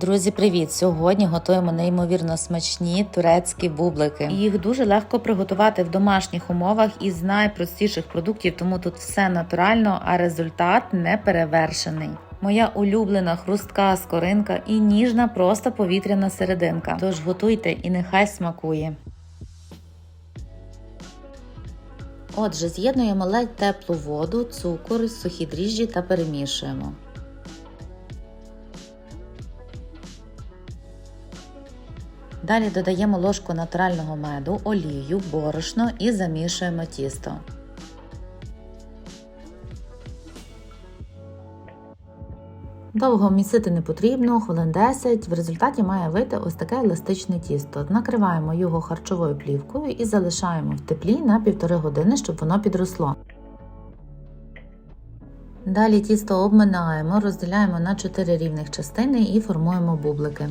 Друзі, привіт! Сьогодні готуємо неймовірно смачні турецькі бублики. Їх дуже легко приготувати в домашніх умовах із найпростіших продуктів, тому тут все натурально, а результат не перевершений. Моя улюблена хрустка скоринка і ніжна, просто повітряна серединка. Тож готуйте і нехай смакує. Отже, з'єднуємо ледь теплу воду, цукор, сухі дріжджі та перемішуємо. Далі додаємо ложку натурального меду, олію, борошно і замішуємо тісто. Довго місити не потрібно, хвилин 10. В результаті має вийти ось таке еластичне тісто. Накриваємо його харчовою плівкою і залишаємо в теплі на півтори години, щоб воно підросло. Далі тісто обминаємо, розділяємо на 4 рівних частини і формуємо бублики.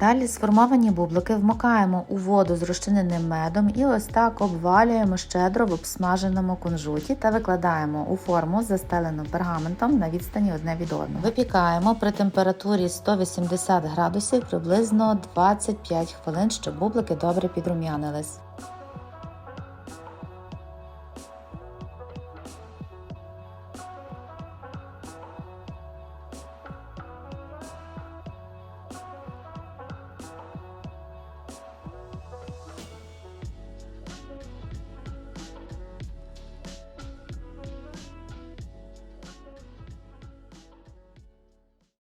Далі сформовані бублики вмикаємо у воду з розчиненим медом і ось так обвалюємо щедро в обсмаженому кунжуті та викладаємо у форму, застелену пергаментом на відстані одне від одного. Випікаємо при температурі 180 градусів приблизно 25 хвилин, щоб бублики добре підрум'янились.